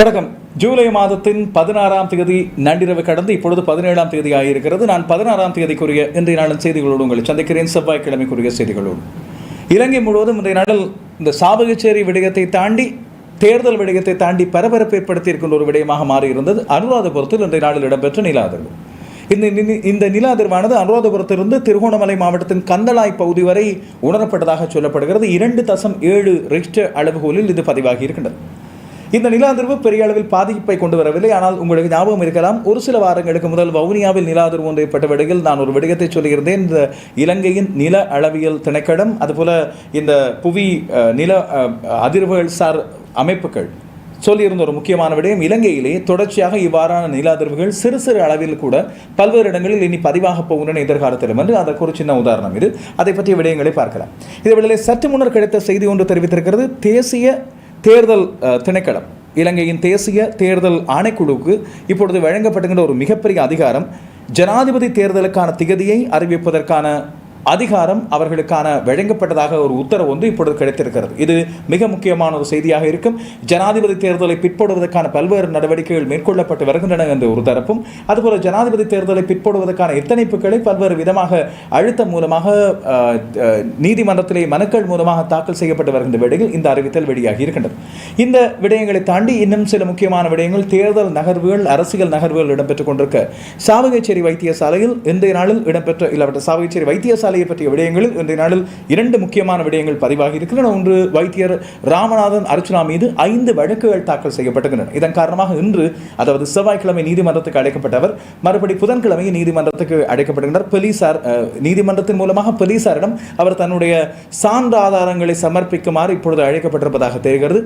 வணக்கம். ஜூலை மாதத்தின் பதினாறாம் தேதி நள்ளிரவு கடந்து இப்பொழுது பதினேழாம் தேதி ஆகியிருக்கிறது நான் பதினாறாம் தேதிக்குரிய இன்றைய நாளின் செய்திகளோடு உங்களை சந்திக்கிறேன். செவ்வாய்க்கிழமைக்குரிய செய்திகளோடு. இலங்கை முழுவதும் இன்றைய நாளில் இந்த சாபகச்சேரி விடயத்தை தாண்டி தேர்தல் விடயத்தை தாண்டி பரபரப்பு ஏற்படுத்தியிருக்கின்ற ஒரு விடயமாக மாறியிருந்தது. அனுராதபுரத்தில் இன்றைய நாளில் இடம்பெற்ற நில அதிர்வு. இந்த இந்த நில அதிர்வானது அனுராதபுரத்திலிருந்து திருகோணமலை மாவட்டத்தின் கந்தளாய் பகுதி வரை உணரப்பட்டதாக சொல்லப்படுகிறது. இரண்டு தசம் ஏழு ரிக்டர் அளவுகோலில் இது பதிவாகி இருக்கின்றது இந்த நில அதிர்வு பெரிய அளவில் பாதிப்பை கொண்டு வரவில்லை. ஆனால் உங்களுக்கு ஞாபகம் இருக்கலாம் ஒரு சில வாரங்களுக்கு முதல் வவுனியாவில் நில அதிர்வு விடையில் நான் ஒரு விடயத்தை சொல்லியிருந்தேன். இந்த இலங்கையின் நில அளவியல் திணைக்களம் அதுபோல இந்த புவி நில அதிர்வுகள் சார் அமைப்புகள் சொல்லியிருந்த ஒரு முக்கியமான விடயம் இலங்கையிலே தொடர்ச்சியாக இவ்வாறான நில அதிர்வுகள் சிறு சிறு அளவில் கூட பல்வேறு இடங்களில் இனி பதிவாக போகின்றன எதிர்காலத்திலும் என்று அதற்கு ஒரு சின்ன உதாரணம் இது. அதை பற்றிய விடயங்களை பார்க்கலாம். இதேவேளை சற்று முன்னர் கிடைத்த செய்தி ஒன்று தெரிவித்திருக்கிறது. தேசிய தேர்தல் திணைக்களம். இலங்கையின் தேசிய தேர்தல் ஆணைக்குழுவுக்கு இப்பொழுது வழங்கப்படுகின்ற ஒரு மிகப்பெரிய அதிகாரம் ஜனாதிபதி தேர்தலுக்கான திகதியை அறிவிப்பதற்கான அதிகாரம் அவர்களுக்கான வழங்கப்பட்டதாக ஒரு உத்தரவு வந்து இப்பொழுது கிடைத்திருக்கிறது. இது மிக முக்கியமான ஒரு செய்தியாக இருக்கும். ஜனாதிபதி தேர்தலை பிற்படுவதற்கான பல்வேறு நடவடிக்கைகள் மேற்கொள்ளப்பட்டு வருகின்றன என்ற ஒரு தரப்பும் அதுபோல ஜனாதிபதி தேர்தலை பிற்படுவதற்கான எத்தனைப்புகளை பல்வேறு விதமாக அழுத்தம் மூலமாக நீதிமன்றத்திலே மனுக்கள் மூலமாக தாக்கல் செய்யப்பட்டு வருகின்ற வேளையில் இந்த அறிவித்தல் வெளியாகி இருக்கின்றது. இந்த விடயங்களை தாண்டி இன்னும் சில முக்கியமான விடயங்கள் தேர்தல் நகர்வுகள் அரசியல் நகர்வுகள் இடம்பெற்றுக் கொண்டிருக்க. சாவகச்சேரி வைத்தியசாலையில் இன்றைய நாளில் இடம்பெற்ற இல்லாவிட்ட சாவகச்சேரி வைத்தியசாலையை பற்றிய விடயங்களில் இன்றைய நாளில் இரண்டு முக்கியமான விடயங்கள் பதிவாகி இருக்கின்றன. ஒன்று வைத்தியர் ராமநாதன் அர்ச்சனா மீது ஐந்து வழக்குகள் தாக்கல் செய்யப்பட்டிருக்கின்றன. இதன் காரணமாக இன்று அதாவது செவ்வாய்க்கிழமை நீதிமன்றத்துக்கு அழைக்கப்பட்டவர் மறுபடி புதன்கிழமை நீதிமன்றத்துக்கு அழைக்கப்படுகின்றார். போலீசார் நீதிமன்றத்தின் மூலமாக போலீசாரிடம் அவர் தன்னுடைய சான்று ஆதாரங்களை சமர்ப்பிக்குமாறு இப்பொழுது அழைக்கப்பட்டிருப்பதாக தெரிகிறது.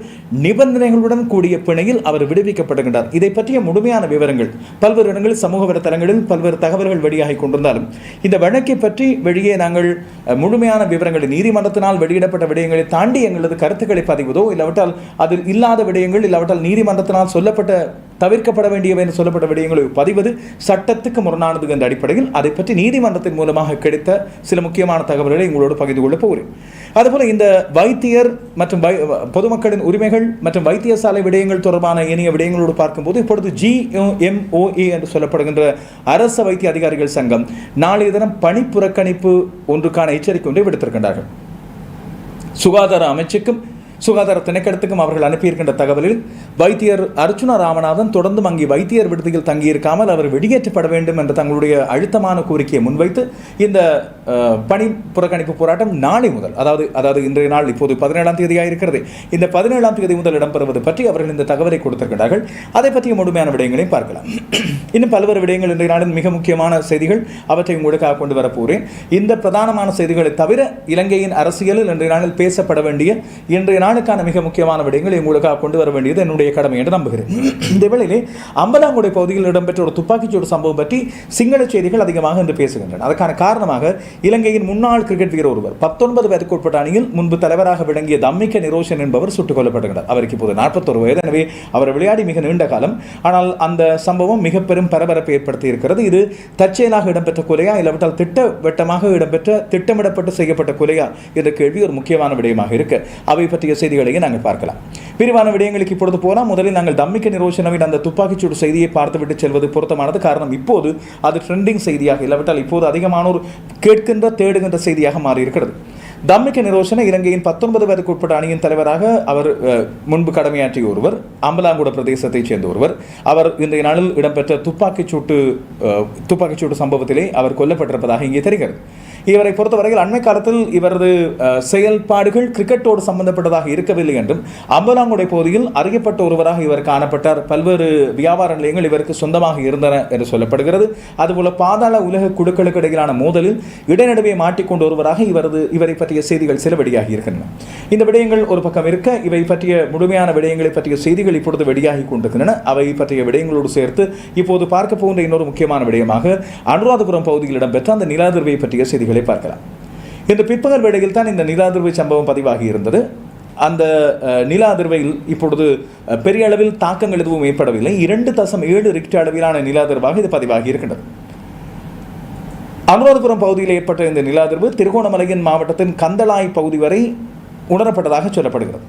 நிபந்தனைகளுடன் கூடிய பிணையில் அவர் விடுவிக்கப்படுகின்றார் இதை பற்றிய முழுமையான விவரங்கள் பல்வேறு இடங்களில் சமூக வலைத்தளங்களில் பல்வேறு தகவல்கள் வெளியாகி கொண்டிருந்தாலும் இந்த வழக்கை பற்றி வெளியே நாங்கள் முழுமையான விவரங்களை நீதிமன்றத்தினால் வெளியிடப்பட்ட விடயங்களை தாண்டி எங்களது கருத்துக்களை பதிவதோ இல்லாவிட்டால் அதில் இல்லாத விடயங்கள் இல்லாவிட்டால் நீதிமன்றத்தினால் சொல்லப்பட்ட தவிர்க்கப்பட வேண்டியவை என்று சொல்லப்பட்ட விடயங்களை பதிவது சட்டத்துக்கு முரணானது என்ற அடிப்படையில் அதை பற்றி நீதிமன்றத்தின் மூலமாக கிடைத்த சில முக்கியமான தகவல்களை உங்களோடு பகிர்ந்து கொள்ளப் போகிறேன். அதுபோல் இந்த வைத்தியர் மற்றும் வை- பொதுமக்களின் உரிமைகள் மற்றும் வைத்தியசாலை விடயங்கள் தொடர்பான இணைய விடயங்களோடு பார்க்கும்போது இப்பொழுது ஜிஎம்ஓஏ என்று சொல்லப்படுகின்ற அரச வைத்திய அதிகாரிகள் சங்கம் நாளைய தினம் பணி புறக்கணிப்பு ஒன்றுக்கான எச்சரிக்கை ஒன்றை விடுத்திருக்கின்றார்கள். சுகாதார அமைச்சுக்கும் சுகாதார திணைக்களத்துக்கும் அவர்கள் அனுப்பியிருக்கின்ற தகவலில் வைத்தியர் அர்ச்சுனா ராமநாதன் தொடர்ந்தும் அங்கே வைத்தியர் விடுதியில் தங்கியிருக்காமல் அவர் வெளியேற்றப்பட வேண்டும் என்ற தங்களுடைய அழுத்தமான கோரிக்கையை முன்வைத்து இந்த பணி புறக்கணிப்பு போராட்டம் நாளை முதல் அதாவது அதாவது இன்றைய நாள் இப்போது பதினேழாம் தேதியாக இருக்கிறது இந்த பதினேழாம் தேதி முதல் இடம்பெறுவது பற்றி அவர்கள் இந்த தகவலை கொடுத்திருக்கிறார்கள். அதை பற்றிய முழுமையான விடயங்களையும் பார்க்கலாம். இன்னும் பல்வேறு விடயங்கள் இன்றைய நாளின் மிக முக்கியமான செய்திகள் அவற்றை உங்களுக்காக கொண்டு வரப்போகிறேன் இந்த பிரதானமான செய்திகளை தவிர இலங்கையின் அரசியலில் இன்றைய நாளில் பேசப்பட வேண்டிய இன்றைய நாள் நாளுக்கான மிக முக்கியமான விடயங்களை உங்களுக்காக கொண்டு வர வேண்டியது என்னுடைய கடமை என்று நம்புகிறேன். இந்த வேளையிலே அம்பலாங்குடை பகுதியில் இடம்பெற்ற ஒரு துப்பாக்கிச்சூடு சம்பவம் பற்றி சிங்கள செய்திகள் அதிகமாக இன்று பேசுகின்றன. அதற்கான காரணமாக இலங்கையின் முன்னாள் கிரிக்கெட் வீரர் ஒருவர் பத்தொன்பது வயதுக்கு உட்பட்ட அணியில் முன்பு தலைவராக விளங்கிய தம்மிக்க நிரோஷன் என்பவர் சுட்டுக் கொல்லப்படுகிறார் அவருக்கு இப்போது நாற்பத்தொரு வயது. எனவே அவர் விளையாடி மிக நீண்ட காலம். ஆனால் அந்த சம்பவம் மிக பெரும் பரபரப்பை ஏற்படுத்தி இருக்கிறது இது தற்செயலாக இடம்பெற்ற கொலையா இல்லாவிட்டால் திட்டவட்டமாக இடம்பெற்ற திட்டமிடப்பட்டு செய்யப்பட்ட கொலையா என்ற கேள்வி ஒரு முக்கியமான விடயமாக இருக்கு. அவை பற்றிய செய்திகளையும் நாங்கள் பார்க்கலாம். விரிவான விடயங்களுக்கு இப்பொழுது போனால் முதலில் நாங்கள் தம்மிக்க நிரோஷனவின் அந்த துப்பாக்கிச்சூடு செய்தியை பார்த்துவிட்டு செல்வது பொருத்தமானது. காரணம் இப்போது அது ட்ரெண்டிங் செய்தியாக இல்லாவிட்டால் இப்போது அதிகமானோர் கேட்கின்ற தேடுகின்ற செய்தியாக மாறியிருக்கிறது. தம்மிக்க நிரோஷன இலங்கையின் பத்தொன்பது வயதுக்கு உட்பட்ட அணியின் தலைவராக அவர் முன்பு கடமையாற்றிய ஒருவர் அம்பலாங்குட பிரதேசத்தைச் சேர்ந்த ஒருவர். அவர் இன்றைய நாளில் இடம்பெற்ற துப்பாக்கிச்சூட்டு துப்பாக்கிச்சூட்டு சம்பவத்திலே அவர் கொல்லப்பட்டிருப்பதாக இங்கே தெரிகிறது. இவரை பொறுத்தவரையில் அண்மை காலத்தில் இவரது செயல்பாடுகள் கிரிக்கெட்டோடு சம்பந்தப்பட்டதாக இருக்கவில்லை என்றும் அம்பலாங்குடை பகுதியில் அறியப்பட்ட ஒருவராக இவர் காணப்பட்டார். பல்வேறு வியாபார நிலையங்கள் இவருக்கு சொந்தமாக இருந்தன என்று சொல்லப்படுகிறது. அதுபோல பாதாள உலக குழுக்களுக்கு இடையிலான மோதலில் இடைநடுவே மாட்டிக்கொண்ட ஒருவராக இவரது இவரை பற்றிய செய்திகள் சில வெளியாகி இருக்கின்றன. இந்த விடயங்கள் ஒரு பக்கம் இருக்க இவை பற்றிய முழுமையான விடயங்களை பற்றிய செய்திகள் இப்பொழுது வெளியாகி கொண்டிருக்கின்றன. அவை பற்றிய விடயங்களோடு சேர்த்து இப்போது பார்க்க போகின்ற இன்னொரு முக்கியமான விடயமாக அனுராதபுரம் பகுதியில் இடம்பெற்ற அந்த நிலாதிர்வை பற்றிய செய்திகள் பார்க்கலாம். இந்த பிற்பகல் வேளையில் தான் இந்த நிலாதிர்வு சம்பவம் பதிவாகி இருந்தது. அந்த நில அதிர்வையில் இப்பொழுது பெரிய அளவில் தாக்கங்கள் எதுவும் ஏற்படவில்லை. இரண்டு தசம் ஏழு ரிக்டர் அளவிலான நில அதிர்வாக இது பதிவாகி இருக்கின்றது. அனுராதபுரம் பகுதியில் ஏற்பட்ட இந்த நில அதிர்வு திருகோணமலையின் மாவட்டத்தின் கந்தளாய் பகுதி வரை உணரப்பட்டதாக சொல்லப்படுகிறது.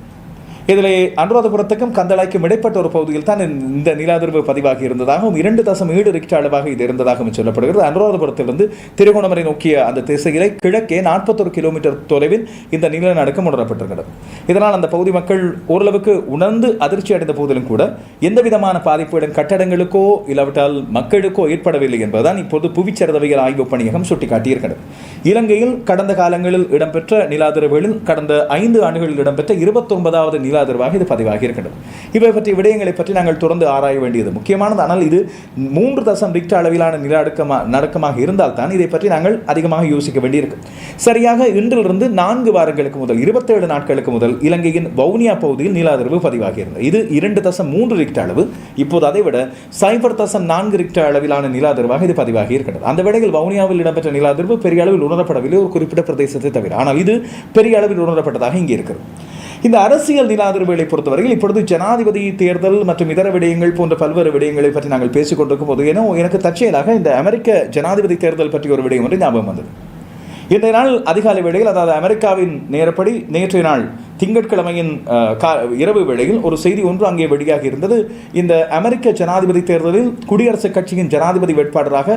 இதில் அனுராதபுரத்துக்கும் கந்தளாய்க்கும் இடைப்பட்ட ஒரு பகுதியில் தான் இந்த நிலாதிர்வு பதிவாகி இருந்ததாகவும் இரண்டு தசம் ஈடு ரிக்டர் அளவாக இது இருந்ததாகவும் சொல்லப்படுகிறது. அனுராதபுரத்திலிருந்து திருகோணமலை நோக்கிய அந்த திசையிலே கிழக்கே நாற்பத்தொரு கிலோமீட்டர் தொலைவில் இந்த நிலநடுக்கம் உணரப்பட்டிருக்கிறது. இதனால் அந்த பகுதி மக்கள் ஓரளவுக்கு உணர்ந்து அதிர்ச்சி அடைந்த போதிலும் கூட எந்த விதமான பாதிப்புடன் கட்டடங்களுக்கோ இல்லாவிட்டால் மக்களுக்கோ ஏற்படவில்லை என்பதுதான் இப்போது புவிச்சரிதவியல் ஆய்வு பணியகம் சுட்டிக்காட்டியிருக்கிறது. இலங்கையில் கடந்த காலங்களில் இடம்பெற்ற நிலாதிரவுகளில் கடந்த ஐந்து ஆண்டுகளில் இடம்பெற்ற இருபத்தொன்பதாவது நிலாதிர்வாக இது பதிவாகி இருக்கின்றது. இவை பற்றிய விடயங்களை பற்றி நாங்கள் தொடர்ந்து ஆராய வேண்டியது முக்கியமானது. ஆனால் இது மூன்று தசம் ரிக்ட அளவிலான நிலநடுக்கமா நடுக்கமாக இருந்தால் தான் இதை பற்றி நாங்கள் அதிகமாக யோசிக்க வேண்டியிருக்கும். சரியாக இன்றிலிருந்து நான்கு வாரங்களுக்கு முதல் இருபத்தேழு நாட்களுக்கு முதல் இலங்கையின் வவுனியா பகுதியில் நிலாதிர்வு பதிவாகி இருந்தது. இது இரண்டு தசம் மூன்று ரிக்ட அளவு. இப்போது அதை விட சைபர் தசம் நான்கு ரிக்ட அளவிலான நிலாதிர்வாக இது பதிவாகி இருக்கின்றது. அந்த வேளையில் வவுனியாவில் இடம்பெற்ற நிலாதிர்வு பெரிய அளவில் உணரப்படவில்லை. ஒரு குறிப்பிட்ட பிரதேசத்தை தவிர. ஆனால் இது பெரிய அளவில் உணரப்பட்டதாக இங்கே இருக்கிறது. இந்த அரசியல் நிலாதிர்வுகளை பொறுத்தவரையில் இப்பொழுது ஜனாதிபதி தேர்தல் மற்றும் இதர விடயங்கள் போன்ற பல்வேறு விடயங்களை பற்றி நாங்கள் பேசிக் கொண்டிருக்கும் போது ஏனோ எனக்கு தற்செயலாக இந்த அமெரிக்க ஜனாதிபதி தேர்தல் பற்றி ஒரு விடயம் ஒன்று ஞாபகம் வந்தது. இன்றைய நாள் அதிகாலை வேளையில் அதாவது அமெரிக்காவின் நேரப்படி நேற்றைய நாள் திங்கட்கிழமையின் கா- இரவு வேளையில் ஒரு செய்தி ஒன்று அங்கே வெளியாகி இருந்தது. இந்த அமெரிக்க ஜனாதிபதி தேர்தலில் குடியரசுக் கட்சியின் ஜனாதிபதி வேட்பாளராக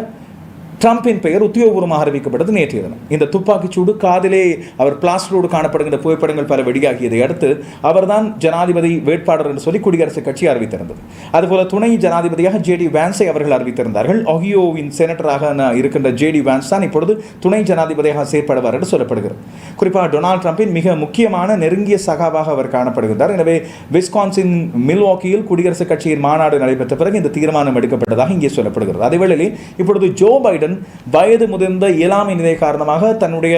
ட்ரம்பின் பெயர் உத்தியோகபூர்வமாக அறிவிக்கப்பட்டது நேற்றைய தினம். இந்த துப்பாக்கிச்சூடு காதிலே அவர் பிளாஸ்டரோடு காணப்படுகின்ற புகைப்படங்கள் பல வெளியாகியதை அடுத்து அவர்தான் ஜனாதிபதி வேட்பாளர் என்று சொல்லி குடியரசுக் கட்சி அறிவித்திருந்தது. அதுபோல துணை ஜனாதிபதியாக ஜேடி வான்ஸை அவர்கள் அறிவித்திருந்தார்கள். ஒஹியோவின் செனட்டராக இருக்கின்ற ஜே ஜேடி வான்ஸ் தான் இப்பொழுது துணை ஜனாதிபதியாக செயற்படுவார் என்று சொல்லப்படுகிறது. குறிப்பாக டொனால்ட் ட்ரம்பின் மிக முக்கியமான நெருங்கிய சகாவாக அவர் காணப்படுகின்றார். எனவே விஸ்கான்சின் மில்வாக்கியில் குடியரசுக் கட்சியின் மாநாடு நடைபெற்ற பிறகு இந்த தீர்மானம் எடுக்கப்பட்டதாக இங்கே சொல்லப்படுகிறது. அதேவேளையில் இப்பொழுது ஜோ பைடன் பைடன் வயது முதிர்ந்த இயலாமை நிலை காரணமாக தன்னுடைய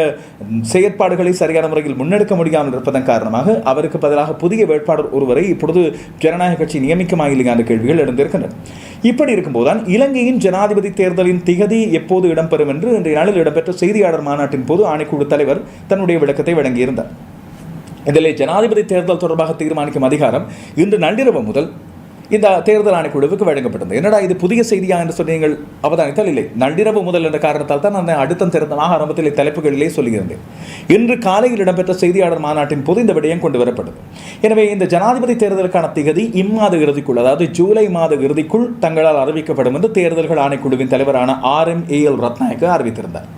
செயற்பாடுகளை சரியான முறையில் முன்னெடுக்க முடியாமல் இருப்பதன் காரணமாக அவருக்கு பதிலாக புதிய வேட்பாளர் ஒருவரை இப்பொழுது ஜனநாயக கட்சி நியமிக்குமா இல்லையா என்ற கேள்விகள் எழுந்திருக்கின்றன. இப்படி இருக்கும்போதுதான் இலங்கையின் ஜனாதிபதி தேர்தலின் திகதி எப்போது இடம்பெறும் என்று இன்றைய நாளில் இடம்பெற்ற செய்தியாளர் மாநாட்டின் போது ஆணைக்குழு தலைவர் தன்னுடைய விளக்கத்தை வழங்கியிருந்தார். இதில் ஜனாதிபதி தேர்தல் தொடர்பாக தீர்மானிக்கும் அதிகாரம் இன்று நள்ளிரவு முதல் இந்த தேர்தல் ஆணைக்குழுவுக்கு வழங்கப்பட்டது. என்னடா இது புதிய செய்தியா என்று சொல்லி நீங்கள் அவதானித்தால் இல்லை. நள்ளிரவு முதல் என்ற காரணத்தால் தான் நான் அடுத்த திறந்தமாக ஆரம்பத்தில் தலைப்புகளிலே சொல்லியிருந்தேன். இன்று காலையில் இடம்பெற்ற செய்தியாளர் மாநாட்டின் போது இந்த விடயம் கொண்டு வரப்பட்டது. எனவே இந்த ஜனாதிபதி தேர்தலுக்கான திகதி இம்மாத இறுதிக்குள் அதாவது ஜூலை மாத இறுதிக்குள் தங்களால் அறிவிக்கப்படும் என்று தேர்தல்கள் ஆணைக்குழுவின் தலைவரான R M A L Rathnayake அறிவித்திருந்தார்.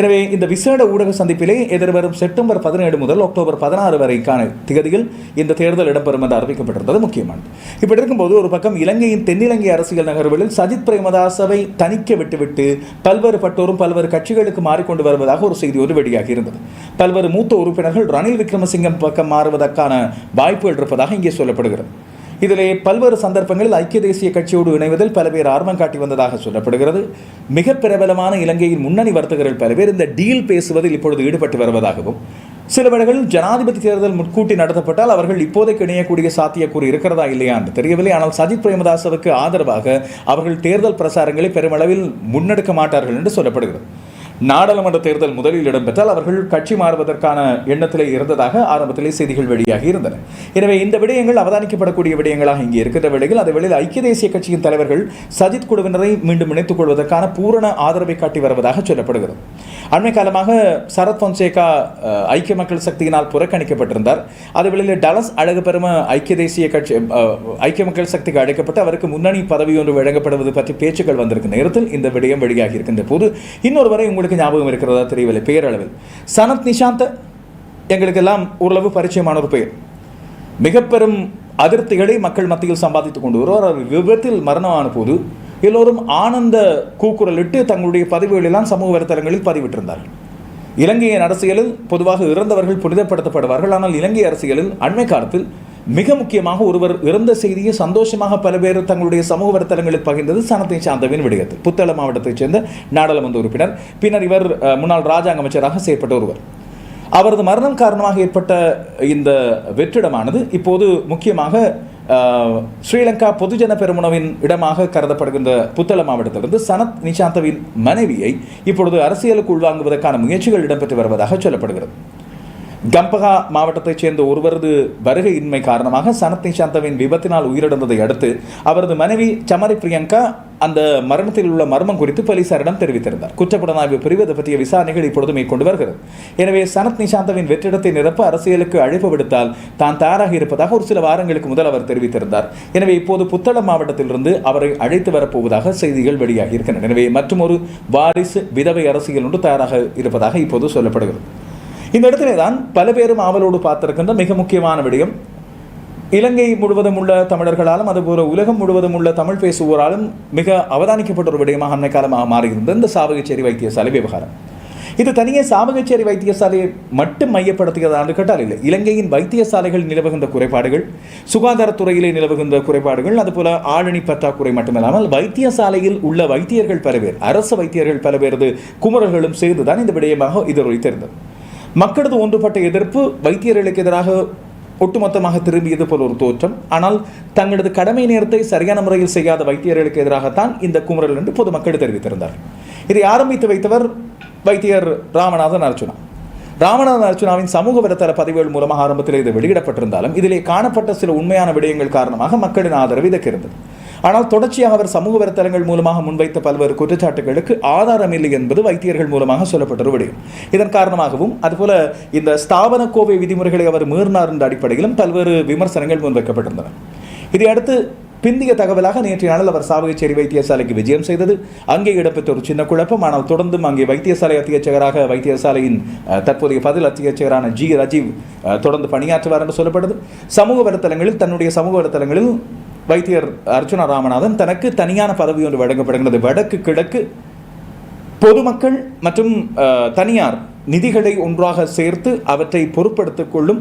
எனவே இந்த விசேட ஊடக சந்திப்பிலே எதிர்வரும் செப்டம்பர் பதினேழு முதல் அக்டோபர் பதினாறு வரைக்கான திகதியில் இந்த தேர்தல் இடம்பெறும் என்று அறிவிக்கப்பட்டிருந்தது முக்கியமானது. இப்படி இருக்கும்போது ஒரு பக்கம் இலங்கையின் தென்னிலங்கை அரசியல் நகர்வுகளில் சஜித் பிரேமதாசவை தணிக்க விட்டுவிட்டு பல்வேறு பட்டோரும் பல்வேறு கட்சிகளுக்கு மாறிக்கொண்டு வருவதாக ஒரு செய்தி ஒரு வெளியாகி இருந்தது. பல்வேறு மூத்த உறுப்பினர்கள் ரணில் விக்ரமசிங்கம் பக்கம் மாறுவதற்கான வாய்ப்புகள் இருப்பதாக இங்கே சொல்லப்படுகிறது. இதிலே பல்வேறு சந்தர்ப்பங்களில் ஐக்கிய தேசிய கட்சியோடு இணைவதில் பல பேர் ஆர்வம் காட்டி வந்ததாக சொல்லப்படுகிறது. மிக பிரபலமான இலங்கையின் முன்னணி வர்த்தகர்கள் பல பேர் இந்த டீல் பேசுவதில் இப்பொழுது ஈடுபட்டு வருவதாகவும் சில வேளைகளில் ஜனாதிபதி தேர்தல் முன்கூட்டி நடத்தப்பட்டால் அவர்கள் இப்போதைக்கு இணையக்கூடிய சாத்தியக்கூறு இருக்கிறதா இல்லையா என்று தெரியவில்லை. ஆனால் சஜித் பிரேமதாசவுக்கு ஆதரவாக அவர்கள் தேர்தல் பிரசாரங்களை பெருமளவில் முன்னெடுக்க மாட்டார்கள் என்று சொல்லப்படுகிறது. நாடாளுமன்ற தேர்தல் முதலில் இடம்பெற்றால் அவர்கள் கட்சி மாறுவதற்கான எண்ணத்திலே இருந்ததாக ஆரம்பத்திலே செய்திகள் வெளியாகி இருந்தன. எனவே இந்த விடயங்கள் அவதானிக்கப்படக்கூடிய விடயங்களாக இங்கே இருக்கின்ற வேளையில் அதே வேளையில் ஐக்கிய தேசிய கட்சியின் தலைவர்கள் சஜித் குழுவினரை மீண்டும் இணைத்துக் கொள்வதற்கான பூரண ஆதரவை காட்டி வருவதாக சொல்லப்படுகிறது. அண்மை காலமாக சரத் பொன்சேகா ஐக்கிய மக்கள் சக்தியினால் புறக்கணிக்கப்பட்டிருந்தார். அதே வேளையில் டலஸ் அழகு பெரும ஐக்கிய தேசிய கட்சி ஐக்கிய மக்கள் சக்திக்கு அழைக்கப்பட்டு அவருக்கு முன்னணி பதவி ஒன்று வழங்கப்படுவது பற்றி பேச்சுக்கள் வந்திருக்கும் நேரத்தில் இந்த விடயம் வெளியாகி இருக்கின்ற போது இன்னொருவரை உங்களுக்கு ஞாபகம் இருக்கிறதா தெரியவில்லை பெயரளவில். சனத் நிஷாந்த் எங்களுக்கெல்லாம் ஓரளவு பரிச்சயமான ஒரு பெயர். மிக பெரும் அதிருப்திகளை மக்கள் மத்தியில் சம்பாதித்துக் கொண்டு வருவார். அவர் விபத்தில் மரணமான போது எல்லோரும் ஆனந்த கூக்குரலிட்டு தங்களுடைய பதிவுகளெல்லாம் சமூக வலைத்தளங்களில் பதிவிட்டிருந்தார்கள். இலங்கையின் அரசியலில் பொதுவாக இறந்தவர்கள் புனிதப்படுத்தப்படுவார்கள். ஆனால் இலங்கை அரசியலில் அண்மை காலத்தில் மிக முக்கியமாக ஒருவர் இறந்த செய்தியை சந்தோஷமாக பல பேர் தங்களுடைய சமூக வலைத்தளங்களில் பகிர்ந்தது சனத்தை சாந்தவின் விடுகிறது புத்தள மாவட்டத்தைச் சேர்ந்த நாடாளுமன்ற உறுப்பினர் பின்னர் இவர் முன்னாள் ராஜாங்க அமைச்சராக செயற்பட்ட ஒருவர். அவரது மரணம் காரணமாக ஏற்பட்ட இந்த வெற்றிடமானது இப்போது முக்கியமாக ஸ்ரீலங்கா பொதுஜன பெருமுனவின் இடமாக கருதப்படுகின்ற புத்தள மாவட்டத்திலிருந்து சனத் நிஷாந்தவின் மனைவியை இப்பொழுது அரசியலுக்கு உள்வாங்குவதற்கான முயற்சிகள் இடம்பெற்று வருவதாக சொல்லப்படுகிறது. கம்பகா மாவட்டத்தைச் சேர்ந்த ஒருவரது வருகையின்மை காரணமாக சனத் நிஷாந்தவின் விபத்தினால் உயிரிழந்ததை அடுத்து அவரது மனைவி சமரி பிரியங்கா அந்த மரணத்தில் உள்ள மர்மம் குறித்து போலீசாரிடம் தெரிவித்திருந்தார். குற்றப்புலனாய்வு பிரிவு இது பற்றிய விசாரணைகள் இப்பொழுது மேற்கொண்டு வருகிறது. எனவே சனத் நிஷாந்தவின் வெற்றிடத்தை நிரப்ப அரசியலுக்கு அழைப்பு விடுத்தால் தான் தயாராக இருப்பதாக ஒரு சில வாரங்களுக்கு முதல் அவர் தெரிவித்திருந்தார். எனவே இப்போது புத்தளம் மாவட்டத்திலிருந்து அவரை அழைத்து வரப்போவதாக செய்திகள் வெளியாகி இருக்கின்றன. எனவே மற்றும் ஒரு வாரிசு விதவை அரசியல் ஒன்று தயாராக இருப்பதாக இப்போது சொல்லப்படுகிறது. இந்த இடத்திலே தான் பல பேரும் ஆவலோடு பார்த்திருக்கின்ற மிக முக்கியமான விடயம். இலங்கை முழுவதும் உள்ள தமிழர்களாலும் அதுபோல உலகம் முழுவதும் உள்ள தமிழ் பேசுவோராலும் மிக அவதானிக்கப்பட்ட ஒரு விடயமாக அன்னை காலமாக மாறியிருந்தது. இந்த சாவகச்சேரி வைத்தியசாலை விவகாரம். இது தனியே சாவகச்சேரி வைத்தியசாலையை மட்டும் மையப்படுத்துகிறதா என்று கேட்டால் இல்லை. இலங்கையின் வைத்தியசாலைகள் நிலவுகின்ற குறைபாடுகள் சுகாதாரத்துறையிலே நிலவுகின்ற குறைபாடுகள் அதுபோல ஆளணி பற்றாக்குறை மட்டுமில்லாமல் வைத்தியசாலையில் உள்ள வைத்தியர்கள் பல பேர் அரசு வைத்தியர்கள் பல பேரது குமரர்களும் சேர்ந்துதான் இந்த விடயமாக இது எதிரொலித்திருந்தது மக்களது ஒன்றுபட்ட எதிர்ப்பு வைத்தியர்களுக்கு எதிராக ஒட்டுமொத்தமாக திரும்பியது போல் ஒரு தோற்றம். ஆனால் தங்களது கடமை நேரத்தை சரியான முறையில் செய்யாத வைத்தியர்களுக்கு எதிராகத்தான் இந்த குமுறல் என்று பொதுமக்கள் தெரிவித்திருந்தார் இதை ஆரம்பித்து வைத்தவர் வைத்தியர் ராமநாதன் அர்ச்சுனா ராமநாதன் அர்ச்சுனாவின் சமூக வலைத்தள பதிவுகள் மூலமாக ஆரம்பத்தில் இது வெளியிடப்பட்டிருந்தாலும் இதிலே காணப்பட்ட சில உண்மையான விடயங்கள் காரணமாக மக்களின் ஆதரவு இதற்கு இருந்தது. ஆனால் தொடர்ச்சியாக அவர் சமூக வலைத்தளங்கள் மூலமாக முன்வைத்த பல்வேறு குற்றச்சாட்டுகளுக்கு ஆதாரம் இல்லை என்பது வைத்தியர்கள் மூலமாக சொல்லப்பட்டு ஒரு இதன் காரணமாகவும் அதுபோல இந்த ஸ்தாபன கோவை விதிமுறைகளை அவர் மீறினார் என்ற அடிப்படையிலும் பல்வேறு விமர்சனங்கள் முன்வைக்கப்பட்டிருந்தன. இதையடுத்து பிந்திய தகவலாக நேற்றைய நாளில் அவர் சாவகச்சேரி வைத்தியசாலைக்கு விஜயம் செய்தது. அங்கே இடம்பெற்ற ஒரு சின்ன குழப்பம். ஆனால் தொடர்ந்தும் அங்கே வைத்தியசாலை அத்தியட்சகராக வைத்தியசாலையின் தற்போதைய பதில் அத்தியட்சகரான ஜி. ரஜீவ் தொடர்ந்து பணியாற்றுவார் என்று சொல்லப்படுது. சமூக வலைத்தளங்களில் தன்னுடைய சமூக வலைத்தளங்களில் வைத்தியர் அர்ச்சுனா ராமநாதன் தனக்கு தனியான பதவி ஒன்று வழங்கப்படுகிறது. வடக்கு கிழக்கு பொதுமக்கள் மற்றும் தனியார் நிதிகளை ஒன்றாக சேர்த்து அவற்றை பொறுப்படுத்திக் கொள்ளும்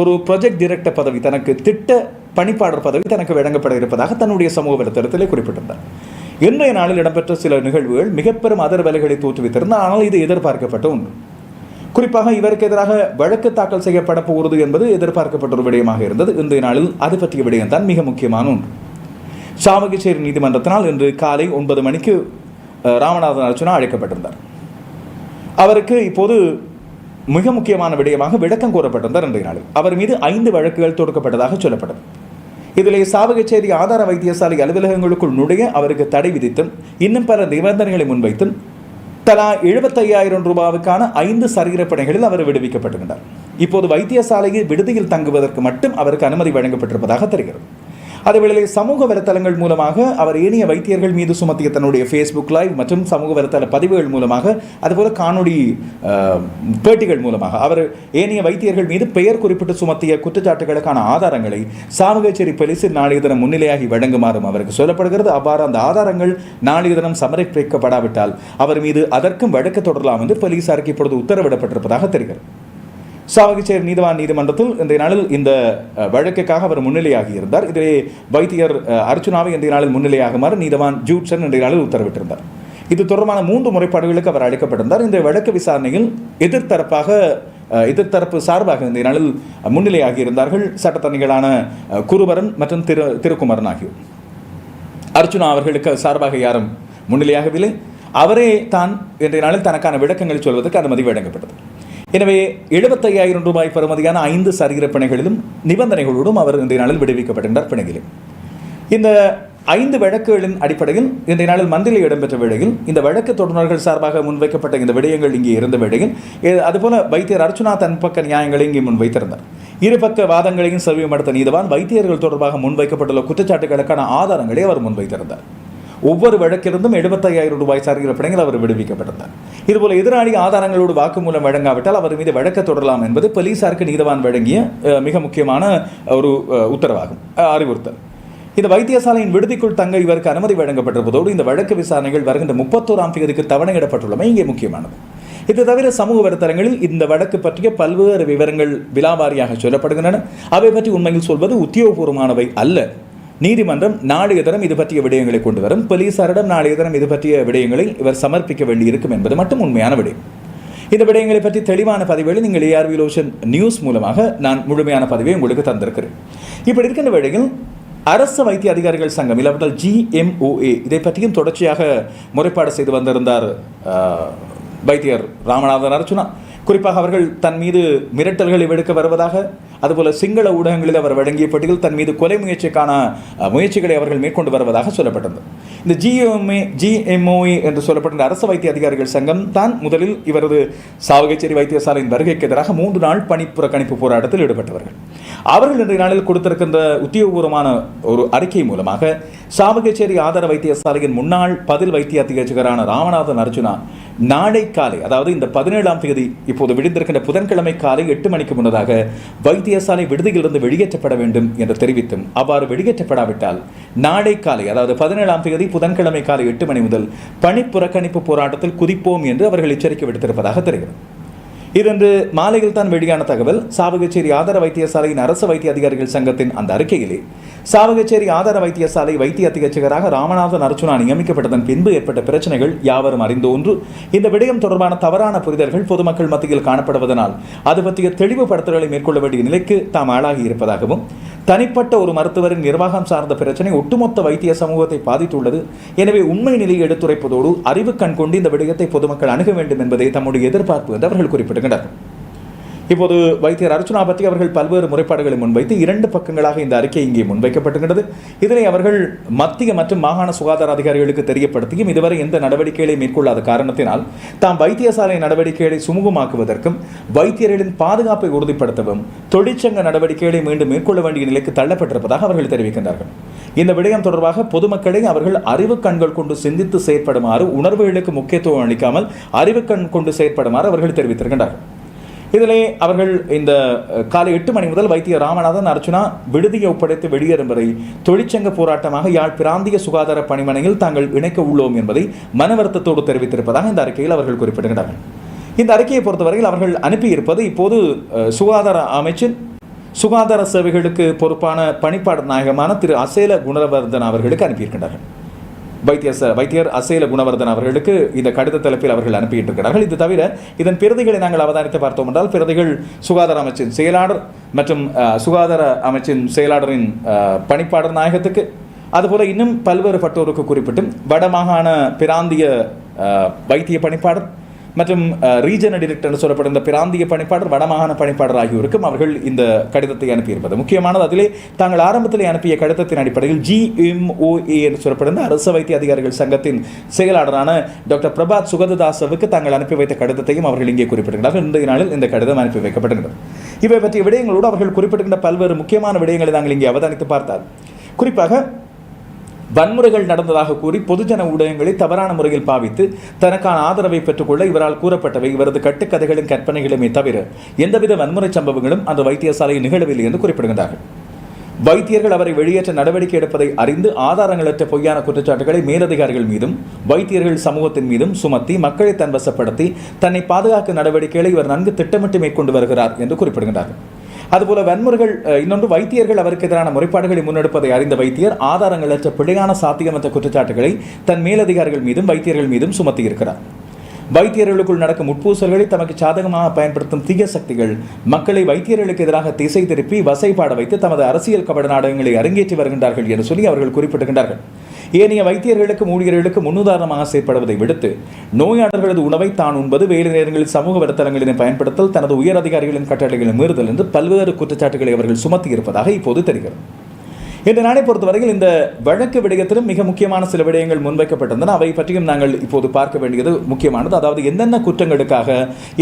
ஒரு ப்ரொஜெக்ட் டிரெக்டர் பதவி தனக்கு திட்ட பணிப்பாளர் பதவி தனக்கு வழங்கப்பட இருப்பதாக தன்னுடைய சமூக வலைத்தளத்திலே குறிப்பிட்டிருந்தார். இன்றைய நாளில் இடம்பெற்ற சில நிகழ்வுகள் மிகப்பெரும் பெரும் அதிர்வலைகளை தோற்றுவித்திருந்தன. ஆனால் இது எதிர்பார்க்கப்பட்ட ஒன்று. குறிப்பாக இவருக்கு எதிராக வழக்கு தாக்கல் செய்யப்பட போகிறது என்பது எதிர்பார்க்கப்பட்ட ஒரு விடயமாக இருந்தது. இன்றைய நாளில் அது பற்றிய விடயம்தான் மிக முக்கியமான ஒன்று. சாமகிச்சேரி நீதிமன்றத்தினால் இன்று காலை ஒன்பது மணிக்கு ராமநாதன் அர்ச்சுனா அழைக்கப்பட்டிருந்தார். அவருக்கு இப்போது மிக முக்கியமான விடயமாக விளக்கம் கூறப்பட்டிருந்தார் இன்றைய நாளில். அவர் மீது ஐந்து வழக்குகள் தொடுக்கப்பட்டதாக சொல்லப்பட்டது. இதிலே சாவகச்சேரி ஆதார வைத்தியசாலை அலுவலகங்களுக்குள் நுழைய அவருக்கு தடை விதித்தும் இன்னும் பல நிபந்தனைகளை முன்வைத்தும் தலா எழுபத்தையாயிரம் ரூபாவுக்கான ஐந்து சரீரப்படைகளில் அவர் விடுவிக்கப்பட்டிருந்தார். இப்போது வைத்தியசாலையில் விடுதியில் தங்குவதற்கு மட்டும் அவருக்கு அனுமதி வழங்கப்பட்டிருப்பதாக தெரிகிறது. அதேவேளை சமூக வலைத்தளங்கள் மூலமாக அவர் ஏனைய வைத்தியர்கள் மீது சுமத்திய தன்னுடைய ஃபேஸ்புக் லைவ் மற்றும் சமூக வலைத்தள பதிவுகள் மூலமாக அதுபோல காணொளி பேட்டிகள் மூலமாக அவர் ஏனைய வைத்தியர்கள் மீது பெயர் குறிப்பிட்டு சுமத்திய குற்றச்சாட்டுகளுக்கான ஆதாரங்களை சாவகச்சேரி போலீசில் நாளைய தினம் முன்னிலையாகி வழங்குமாறும் அவருக்கு சொல்லப்படுகிறது. அவ்வாறு அந்த ஆதாரங்கள் நாளைய தினம் சமர்ப்பிக்கப்படாவிட்டால் அவர் மீது அதற்கும் வழக்கு தொடரலாம் என்று போலீசாருக்கு இப்பொழுது உத்தரவிடப்பட்டிருப்பதாக தெரிகிறது. சாவகச்சேரி நீதவான் நீதிமன்றத்தில் இன்றைய நாளில் இந்த வழக்குக்காக அவர் முன்னிலையாகி இருந்தார். இதிலே வைத்தியர் அர்ச்சுனாவை இன்றைய நாளில் முன்னிலையாகுமாறு நீதவான் ஜூட்சன் இன்றைய நாளில் உத்தரவிட்டிருந்தார். இது தொடர்பான மூன்று முறைப்பாடுகளுக்கு அவர் அழைக்கப்பட்டிருந்தார். இந்த வழக்கு விசாரணையில் எதிர்த்தரப்பாக எதிர்த்தரப்பு சார்பாக இந்த நாளில் முன்னிலையாகி இருந்தார்கள் சட்டத்தரணிகளான குருவரன் மற்றும் திரு திருக்குமரன் ஆகியோர். அர்ச்சுனா அவர்களுக்கு சார்பாக யாரும் முன்னிலையாகவில்லை. அவரே தான் இன்றைய நாளில் தனக்கான விளக்கங்களை சொல்வதற்கு அனுமதி வழங்கப்பட்டது. எனவே எழுபத்தையாயிரம் ரூபாய் பெறுமதியான ஐந்து சரீர பிணைகளிலும் நிபந்தனைகளோடும் அவர் இன்றைய நாளில் விடுவிக்கப்பட்டிருந்தார் பிணையிலே. இந்த ஐந்து வழக்குகளின் அடிப்படையில் இன்றைய நாளில் மந்திரில் இடம்பெற்ற வேளையில் இந்த வழக்கு தொடர்பர்கள் சார்பாக முன்வைக்கப்பட்ட இந்த விடயங்கள் இங்கே இருந்த வேளையில் அதுபோல வைத்தியர் அர்ச்சுனா தன் பக்க நியாயங்களை இங்கே முன்வைத்திருந்தார். இருபக்க வாதங்களையும் செவிமடுத்த நீதவான் வைத்தியர்கள் தொடர்பாக முன்வைக்கப்பட்டுள்ள குற்றச்சாட்டுகளுக்கான ஆதாரங்களை அவர் முன்வைத்திருந்தார். ஒவ்வொரு வழக்கிலிருந்தும் எழுபத்தையாயிரம் ரூபாய் சார்கிற பிணைகள் அவர் விடுவிக்கப்பட்டிருந்தார். இதுபோல எதிராளி ஆதாரங்களோடு வாக்குமூலம் வழங்காவிட்டால் அவர் மீது வழக்கு தொடரலாம் என்பது போலீசாருக்கு நீதவான் வழங்கிய மிக முக்கியமான ஒரு உத்தரவாகும் அறிவுறுத்தல். இந்த வைத்தியசாலையின் விடுதிக்குள் தங்க இவருக்கு அனுமதி வழங்கப்பட்டிருப்பதோடு இந்த வழக்கு விசாரணைகள் வருகின்ற முப்பத்தோராம் தேதிக்கு தவணையிடப்பட்டுள்ளமை இங்கே முக்கியமானது. இது தவிர சமூக வலைத்தளங்களில் இந்த வழக்கு பற்றிய பல்வேறு விவரங்கள் விலாவாரியாக சொல்லப்படுகின்றன. அவை பற்றி உண்மையில் சொல்வது உத்தியோகபூர்வமானவை அல்ல. நீதிமன்றம் நாளைய தினம் இது பற்றிய விடயங்களை கொண்டு வரும். போலீசாரிடம் நாளைய தினம் இது பற்றிய விடயங்களை இவர் சமர்ப்பிக்க வேண்டியிருக்கும் என்பது மட்டும் உண்மையான விடயம். இந்த விடயங்களை பற்றி தெளிவான பதிவுகளை நீங்கள் ஏஆர்வி லோஷன் நியூஸ் மூலமாக நான் முழுமையான பதிவை உங்களுக்கு தந்திருக்கிறேன். இப்படி இருக்கின்ற வேளையில் அரசு வைத்திய அதிகாரிகள் சங்கம் இல்லாவிட்டால் ஜிஎம்ஓஏ இதை பற்றியும் தொடர்ச்சியாக முறைப்பாடு செய்து வந்திருந்தார் வைத்தியர் ராமநாதன் அர்ச்சுனா குறிப்பாக அவர்கள் தன் மீது மிரட்டல்களை விடுக்க வருவதாக அதுபோல சிங்கள ஊடகங்களில் அவர் வழங்கிய பட்டியல் தன் மீது கொலை முயற்சிக்கான முயற்சிகளை அவர்கள் மேற்கொண்டு வருவதாக சொல்லப்பட்டது. இந்த ஜிஎம்ஏ ஜிஎம்ஓஏ என்று சொல்லப்பட்ட அரசு வைத்திய அதிகாரிகள் சங்கம் தான் முதலில் இவரது சாவகச்சேரி வைத்தியசாலையின் வருகைக்கு எதிராக மூன்று நாள் பணி புறக்கணிப்பு போராட்டத்தில் ஈடுபட்டவர்கள். அவர்கள் இன்றைய நாளில் கொடுத்திருக்கின்ற உத்தியோகபூர்வமான ஒரு அறிக்கை மூலமாக சாவகச்சேரி ஆதார வைத்தியசாலையின் முன்னாள் பதில் வைத்திய அத்தியட்சகரான ராமநாதன் அர்ஜுனா நாளை காலை அதாவது இந்த பதினேழாம் தேதி இப்போது விடுந்திருக்கின்ற புதன்கிழமை காலை எட்டு மணிக்கு முன்னதாக வைத்தியசாலை விடுதியிலிருந்து வெளியேற்றப்பட வேண்டும் என்று தெரிவித்தும். அவ்வாறு வெளியேற்றப்படாவிட்டால் நாளை காலை அதாவது பதினேழாம் தேதி புதன்கிழமை காலை எட்டு மணி முதல் பணி புறக்கணிப்பு போராட்டத்தில் குதிப்போம் என்று அவர்கள் எச்சரிக்கை விடுத்திருப்பதாக தெரிகிறது. இதன்று மாலையில் தான் வெளியான தகவல் சாவகச்சேரி ஆதார வைத்தியசாலையின் அரசு வைத்திய அதிகாரிகள் சங்கத்தின் அந்த அறிக்கையிலே. சாவகச்சேரி ஆதார வைத்தியசாலை வைத்திய அத்தியட்சகராக ராமநாதன் அர்ச்சுனா நியமிக்கப்பட்டதன் பின்பு ஏற்பட்ட பிரச்சனைகள் யாவரும் அறிந்த ஒன்று. இந்த விடயம் தொடர்பான தவறான புரிதல்கள் பொதுமக்கள் மத்தியில் காணப்படுவதனால் அது பற்றிய தெளிவுபடுத்தல்களை மேற்கொள்ள வேண்டிய நிலைக்கு தாம் ஆளாகி இருப்பதாகவும் தனிப்பட்ட ஒரு மருத்துவரின் நிர்வாகம் சார்ந்த பிரச்சனை ஒட்டுமொத்த வைத்திய சமூகத்தை பாதித்துள்ளது. எனவே உண்மை நிலையை எடுத்துரைப்பதோடு அறிவு கண் கொண்டு இந்த விடயத்தை பொதுமக்கள் அணுக வேண்டும் என்பதே தம்முடைய எதிர்பார்ப்பு என்று அவர்கள் குறிப்பிடுகின்றனர் இப்போது வைத்தியர் அர்ச்சுனா பற்றி அவர்கள் பல்வேறு முறைப்பாடுகளை முன்வைத்து இரண்டு பக்கங்களாக இந்த அறிக்கை இங்கே முன்வைக்கப்பட்டுகிறது இதனை அவர்கள் மத்திய மற்றும் மாகாண சுகாதார அதிகாரிகளுக்கு தெரியப்படுத்தியும் இதுவரை எந்த நடவடிக்கைகளை மேற்கொள்ளாத காரணத்தினால் தாம் வைத்தியசாலை நடவடிக்கைகளை சுமூகமாக்குவதற்கும் வைத்தியர்களின் பாதுகாப்பை உறுதிப்படுத்தவும் தொழிற்சங்க நடவடிக்கைகளை மீண்டும் மேற்கொள்ள வேண்டிய நிலைக்கு தள்ளப்பட்டிருப்பதாக அவர்கள் தெரிவிக்கின்றார்கள். இந்த விடயம் தொடர்பாக பொதுமக்களை அவர்கள் அறிவு கண்கள் கொண்டு சிந்தித்து செயற்படுமாறு உணர்வுகளுக்கு முக்கியத்துவம் அளிக்காமல் அறிவு கண் கொண்டு செயற்படுமாறு அவர்கள் தெரிவித்திருக்கின்றார்கள். இதிலே அவர்கள் இந்த காலை எட்டு மணி முதல் வைத்திய ராமநாதன் அர்ச்சுனா விடுதியை ஒப்படைத்து வெளியேறும் வரை தொழிற்சங்க போராட்டமாக யாழ் பிராந்திய சுகாதார பணிமனையில் தாங்கள் இணைக்க உள்ளோம் என்பதை மன வருத்தத்தோடு தெரிவித்திருப்பதாக இந்த அறிக்கையில் அவர்கள் குறிப்பிடுகிறார்கள் இந்த அறிக்கையை பொறுத்தவரையில் அவர்கள் அனுப்பியிருப்பது இப்போது சுகாதார அமைச்சின் சுகாதார சேவைகளுக்கு பொறுப்பான பணிப்பாளர் நாயகமான திரு அசேல குணவர்தன் அவர்களுக்கு அனுப்பியிருக்கின்றார்கள் வைத்திய ச- வைத்தியர் அசேல குணவர்தன் அவர்களுக்கு இந்த கடித தலைப்பில் அவர்கள் அனுப்பியிருக்கிறார்கள். இது தவிர இதன் பிரதிகளை நாங்கள் அவதானித்து பார்த்தோம் என்றால் பிரதிகள் சுகாதார அமைச்சின் செயலாளர் மற்றும் சுகாதார அமைச்சின் செயலாளரின் பணிப்பாளர் நாயகத்துக்கு அதுபோல் இன்னும் பல்வேறு பட்டோருக்கு குறிப்பிட்டும் வடமாகாண பிராந்திய வைத்திய பணிப்பாளர் மற்றும் ரீஜனல் டிரெக்டர் என்று சொல்லப்படும் இந்த பிராந்திய பணிப்பாளர் வடமாகாண பணிப்பாளர் ஆகியோருக்கும் அவர்கள் இந்த கடிதத்தை அனுப்பியிருப்பது. முக்கியமானது அதிலே தாங்கள் ஆரம்பத்தில் அனுப்பிய கடிதத்தின் அடிப்படையில் ஜிஎம்ஓஏ என்று சொல்லப்படும் அரசு வைத்திய அதிகாரிகள் சங்கத்தின் செயலாளரான டாக்டர் பிரபாத் சுகததாசவுக்கு தாங்கள் அனுப்பி வைத்த கடிதத்தையும் அவர்கள் இங்கே குறிப்பிடுகிறார்கள் இன்றைய நாளில் இந்த கடிதம் அனுப்பி வைக்கப்படுகிறது இவை பற்றிய விடயங்களோடு அவர்கள் குறிப்பிடுகின்ற பல்வேறு முக்கியமான விடயங்களை நாங்கள் இங்கே அவதானித்து பார்த்தால் குறிப்பாக வன்முறைகள் நடந்ததாக கூறி பொதுஜன ஊடகங்களை தவறான முறையில் பாவித்து தனக்கான ஆதரவை பெற்றுக்கொள்ள இவரால் கூறப்பட்டவை இவரது கட்டுக்கதைகளும் கற்பனைகளுமே தவிர எந்தவித வன்முறை சம்பவங்களும் அந்த வைத்தியசாலையில் நிகழவில்லை என்று குறிப்பிடுகின்றார்கள். வைத்தியர்கள் அவரை வெளியேற்ற நடவடிக்கை எடுப்பதை அறிந்து ஆதாரங்களற்ற பொய்யான குற்றச்சாட்டுகளை மேலதிகாரிகள் மீதும் வைத்தியர்கள் சமூகத்தின் மீதும் சுமத்தி மக்களை தன்வசப்படுத்தி தன்னை பாதுகாக்க நடவடிக்கைகளை இவர் நன்கு திட்டமிட்டு மேற்கொண்டு வருகிறார் என்று குறிப்பிடுகின்றார்கள். அதுபோல வன்முறைகள் அஹ், இன்னொன்று வைத்தியர்கள் அவருக்கு எதிரான முறைப்பாடுகளை முன்னெடுப்பதை அறிந்த வைத்தியர் ஆதாரங்களற்ற பிழையான சாத்தியமற்ற குற்றச்சாட்டுகளை தன் மேலதிகாரிகள் மீதும் வைத்தியர்கள் மீதும் சுமத்தியிருக்கிறார். வைத்தியர்களுக்குள் நடக்கும் உட்பூசல்களை தமக்கு சாதகமாக பயன்படுத்தும் தீய சக்திகள் மக்களை வைத்தியர்களுக்கு எதிராக திசை திருப்பி வசைபாட வைத்து தமது அரசியல் கபட நாடகங்களை அரங்கேற்றி வருகின்றார்கள் என்று சொல்லி அவர்கள் குறிப்பிடுகின்றார்கள் ஏனைய வைத்தியர்களுக்கும் ஊழியர்களுக்கும் முன்னுதாரணமாக செயற்படுவதை விடுத்து நோயாளர்களது உணவை தான் உண்பது வேலை நேரங்களில் சமூக வலைத்தளங்களினை பயன்படுத்தல் தனது உயர் அதிகாரிகளின் கட்டளைகளை மீறுதல் என்று பல்வேறு குற்றச்சாட்டுகளை அவர்கள் சுமத்தி இருப்பதாக இப்போது தெரிகிறது. இந்த நாளை பொறுத்தவரையில் இந்த வழக்கு விடயத்திலும் மிக முக்கியமான சில விடயங்கள் முன்வைக்கப்பட்டிருந்தன. அவை பற்றியும் நாங்கள் இப்போது பார்க்க வேண்டியது முக்கியமானது. அதாவது என்னென்ன குற்றங்களுக்காக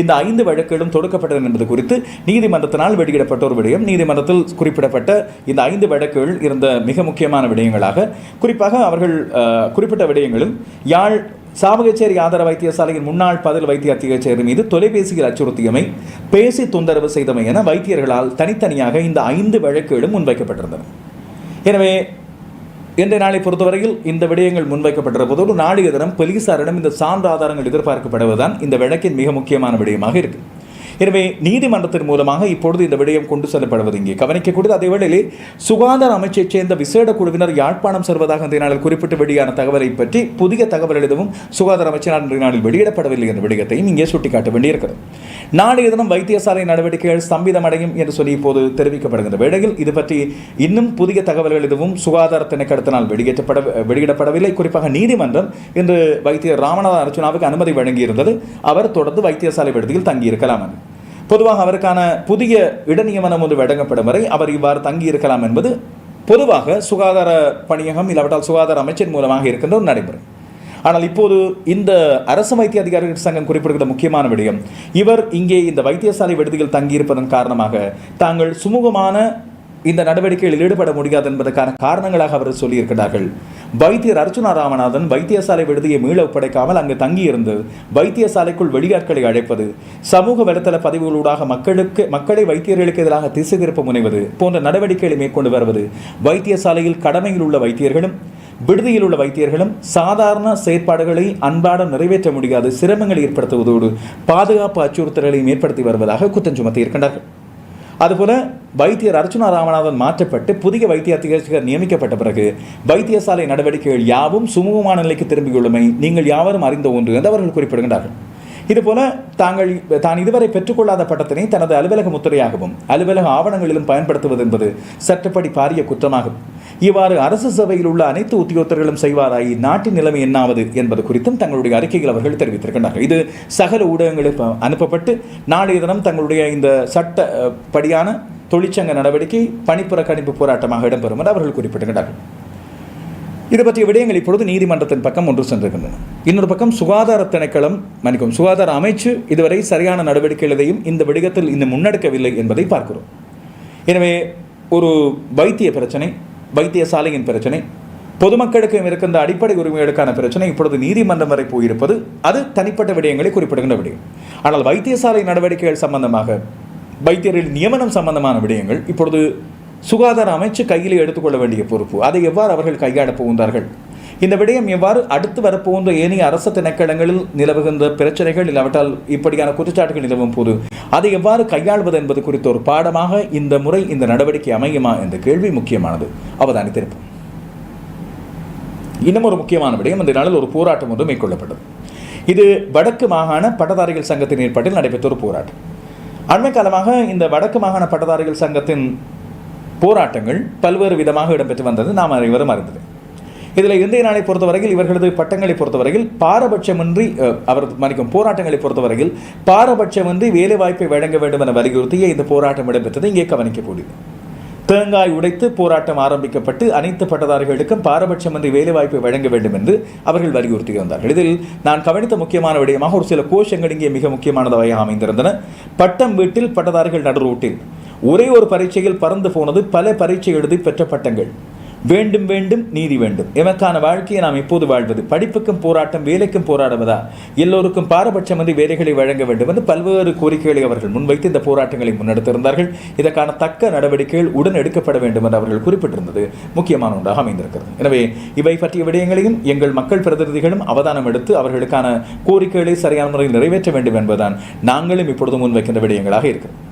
இந்த ஐந்து வழக்குகளும் தொடுக்கப்பட்டது என்பது குறித்து நீதிமன்றத்தினால் வெளியிடப்பட்ட ஒரு விடயம். நீதிமன்றத்தில் குறிப்பிடப்பட்ட இந்த ஐந்து வழக்குகள் இருந்த மிக முக்கியமான விடயங்களாக குறிப்பாக அவர்கள் குறிப்பிட்ட விடயங்களும் யாழ் சாவகச்சேரி ஆதார வைத்தியசாலையின் முன்னாள் பதில் வைத்திய அத்தியட்சகர் மீது தொலைபேசியில் அச்சுறுத்தியமை பேசி தொந்தரவு செய்தமை என வைத்தியர்களால் தனித்தனியாக இந்த ஐந்து வழக்குகளும் முன்வைக்கப்பட்டிருந்தன. எனவே இன்றைய நாளை பொறுத்தவரையில் இந்த விடயங்கள் முன்வைக்கப்பட்டிருப்பதோடு நாளைய தினம் போலீசாரிடம் இந்த சான்று ஆதாரங்கள் எதிர்பார்க்கப்படுவதுதான் இந்த வழக்கின் மிக முக்கியமான விடயமாக இருக்குது எனவே நீதிமன்றத்தின் மூலமாக இப்பொழுது இந்த விடயம் கொண்டு செல்லப்படுவது இங்கே. கவனிக்கக்கூடியது அதே வேளையிலே சுகாதார அமைச்சைச் சேர்ந்த விசேட குழுவினர் யாழ்ப்பாணம் செல்வதாக இந்த நாளில் குறிப்பிட்டு வெளியான தகவலை பற்றி புதிய தகவல் எதுவும் சுகாதார அமைச்சர் இன்றைய நாளில் வெளியிடப்படவில்லை என்ற விடயத்தையும் இங்கே சுட்டிக்காட்ட வேண்டியிருக்கிறது. நாளைய தினம் வைத்தியசாலை நடவடிக்கைகள் ஸ்தம்பிதமடையும் என்று சொல்லி இப்போது தெரிவிக்கப்படுகின்ற வேளையில் இது பற்றி இன்னும் புதிய தகவல்கள் எதுவும் சுகாதார திணைக்கடத்தினால் வெளியேற்றப்பட வெளியிடப்படவில்லை. குறிப்பாக நீதிமன்றம் இன்று வைத்தியர் ராமநாத அர்ச்சுனாவுக்கு அனுமதி வழங்கியிருந்தது. அவர் தொடர்ந்து வைத்தியசாலை விடுதியில் தங்கியிருக்கலாம் என்று பொதுவாக அவருக்கான புதிய இடநியமனம் ஒன்று வழங்கப்படும் வரை அவர் இவ்வாறு தங்கியிருக்கலாம் என்பது பொதுவாக சுகாதார பணியகம் இல்லாவிட்டால் சுகாதார அமைச்சர் மூலமாக இருக்கின்ற ஒரு நடைமுறை. ஆனால் இப்போது இந்த அரசு வைத்திய அதிகாரிகள் சங்கம் குறிப்பிடுகிற முக்கியமான விடயம் இவர் இங்கே இந்த வைத்தியசாலை விடுதியில் தங்கியிருப்பதன் காரணமாக தாங்கள் சுமூகமான இந்த நடவடிக்கைகளில் ஈடுபட முடியாது என்பதற்கான காரணங்களாக அவர் சொல்லியிருக்கிறார்கள். வைத்தியர் அர்ச்சுனா ராமநாதன் வைத்தியசாலை விடுதியை மீள ஒப்படைக்காமல் அங்கு தங்கியிருந்து வைத்தியசாலைக்குள் வெளியாட்களை அழைப்பது சமூக வலைத்தள பதிவுகளூடாக மக்களுக்கு மக்களை வைத்தியர்களுக்கு எதிராக திசை திருப்ப முனைவது போன்ற நடவடிக்கைகளை மேற்கொண்டு வருவது வைத்தியசாலையில் கடமையில் உள்ள வைத்தியர்களும் விடுதியில் உள்ள வைத்தியர்களும் சாதாரண செயற்பாடுகளை அன்பாடம் நிறைவேற்ற முடியாது சிரமங்களை ஏற்படுத்துவதோடு பாதுகாப்பு அச்சுறுத்தல்களையும் ஏற்படுத்தி வருவதாக குற்றம் சுமத்தி இருக்கின்றார்கள் அதுபோல வைத்தியர் அர்ச்சுனா ராமநாதன் மாற்றப்பட்டு புதிய வைத்திய அதிகாரிகள் நியமிக்கப்பட்ட பிறகு வைத்தியசாலை நடவடிக்கைகள் யாவும் சுமூகமான நிலைக்கு திரும்பியுள்ளமை நீங்கள் யாவரும் அறிந்த ஒன்று என்று அவர்கள் குறிப்பிடுகின்றார்கள். இதுபோல தாங்கள் தான் இதுவரை பெற்றுக்கொள்ளாத பட்டத்தினை தனது அலுவலக முத்திரையாகவும் அலுவலக ஆவணங்களிலும் பயன்படுத்துவது என்பது சட்டப்படி பாரிய குற்றமாகும். இவ்வாறு அரசு சபையில் உள்ள அனைத்து உத்தியோகத்தர்களும் செய்வாராய் நாட்டின் நிலைமை என்னாவது? என்பது குறித்தும் தங்களுடைய அறிக்கையில் அவர்கள் தெரிவித்திருக்கின்றார்கள். இது சகல ஊடகங்களுக்கு அனுப்பப்பட்டு நாளைய தினம் தங்களுடைய இந்த சட்ட படியான தொழிற்சங்க நடவடிக்கை பணிப்புறக்கணிப்பு போராட்டமாக இடம்பெறும் என்று அவர்கள் குறிப்பிடுகின்றார்கள் இது பற்றிய விடயங்கள் இப்பொழுது நீதிமன்றத்தின் பக்கம் ஒன்று சென்றிருக்கின்றன. இன்னொரு பக்கம் சுகாதார திணைக்களம் மன்னிக்கும் சுகாதார அமைச்சு இதுவரை சரியான நடவடிக்கைகள் எதையும் இந்த விடயத்தில் இன்னும் முன்னெடுக்கவில்லை என்பதை பார்க்கிறோம். எனவே ஒரு வைத்திய பிரச்சனை வைத்தியசாலையின் பிரச்சனை பொதுமக்களுக்கு இருக்கின்ற அடிப்படை உரிமைகளுக்கான பிரச்சனை இப்பொழுது நீதிமன்றம் வரை போயிருப்பது அது தனிப்பட்ட விடயங்களை குறிப்பிடுகின்ற விடயம். ஆனால் வைத்தியசாலை நடவடிக்கைகள் சம்பந்தமாக வைத்தியர்கள் நியமனம் சம்பந்தமான விடயங்கள் இப்பொழுது சுகாதார அமைச்சு கையில் எடுத்துக்கொள்ள வேண்டிய பொறுப்பு. அதை எவ்வாறு அவர்கள் கையாடப் போகின்றார்கள்? இந்த விடயம் எவ்வாறு அடுத்து வரப்போகின்ற ஏனைய அரசு திணைக்களங்களில் நிலவுகின்ற பிரச்சனைகள் இல்லாவிட்டால் இப்படியான குற்றச்சாட்டுகள் நிலவும் போது அதை எவ்வாறு கையாள்வது என்பது குறித்த ஒரு பாடமாக இந்த முறை இந்த நடவடிக்கை அமையுமா என்ற கேள்வி முக்கியமானது. அவதானித்திருப்போம். இன்னும் ஒரு முக்கியமான விடயம் இந்த நாளில் ஒரு போராட்டம் ஒன்று மேற்கொள்ளப்பட்டது. இது வடக்கு மாகாண பட்டதாரிகள் சங்கத்தின் ஏற்பாட்டில் நடைபெற்ற ஒரு போராட்டம். அண்மை காலமாக இந்த வடக்கு மாகாண பட்டதாரிகள் சங்கத்தின் போராட்டங்கள் பல்வேறு விதமாக இடம்பெற்று வந்தது. நாம் அனைவரும் அறிந்தது. இதில் இந்திய நாளை பொறுத்தவரையில் இவர்களது பட்டங்களை பொறுத்தவரையில் பாரபட்சமின்றி அஹ், அவர் மன்னிக்கும் போராட்டங்களை பொறுத்தவரையில் பாரபட்சமின்றி வேலைவாய்ப்பை வழங்க வேண்டும் என வலியுறுத்திய இந்த போராட்டம் இடம்பெற்றது. இங்கே கவனிக்கக்கூடியது தேங்காய் உடைத்து போராட்டம் ஆரம்பிக்கப்பட்டு அனைத்து பட்டதாரிகளுக்கும் பாரபட்சமின்றி வேலைவாய்ப்பை வழங்க வேண்டும் என்று அவர்கள் வலியுறுத்தி வந்தார்கள். இதில் நான் கவனித்த முக்கியமான விடயமாக ஒரு சில கோஷங்கள் இங்கே மிக முக்கியமானதாக அமைந்திருந்தன. பட்டம் வீட்டில் பட்டதாரிகள் நடுரோட்டில் ஒரே ஒரு பரீட்சையில் பறந்து போனது பல பரீட்சை எழுதி பெற்ற பட்டங்கள். வேண்டும் வேண்டும் நீதி வேண்டும். எமக்கான வாழ்க்கையை நாம் எப்போது வாழ்வது? படிப்புக்கும் போராட்டம் வேலைக்கும் போராடுவதா? எல்லோருக்கும் பாரபட்சமின்றி வேலைகளை வழங்க வேண்டும் என்று பல்வேறு கோரிக்கைகளை அவர்கள் முன்வைத்து இந்த போராட்டங்களை முன்னெடுத்திருந்தார்கள். இதற்கான தக்க நடவடிக்கைகள் உடன் எடுக்கப்பட வேண்டும் என்று அவர்கள் குறிப்பிட்டிருந்தது. முக்கியமான ஒன்றாக அமைந்திருக்கிறது. எனவே இவை பற்றிய விடயங்களையும் எங்கள் மக்கள் பிரதிநிதிகளும் அவதானம் எடுத்து அவர்களுக்கான கோரிக்கைகளை சரியான முறையில் நிறைவேற்ற வேண்டும் என்பதுதான் நாங்களும் இப்பொழுது முன்வைக்கின்ற விடயங்களாக இருக்கிறது.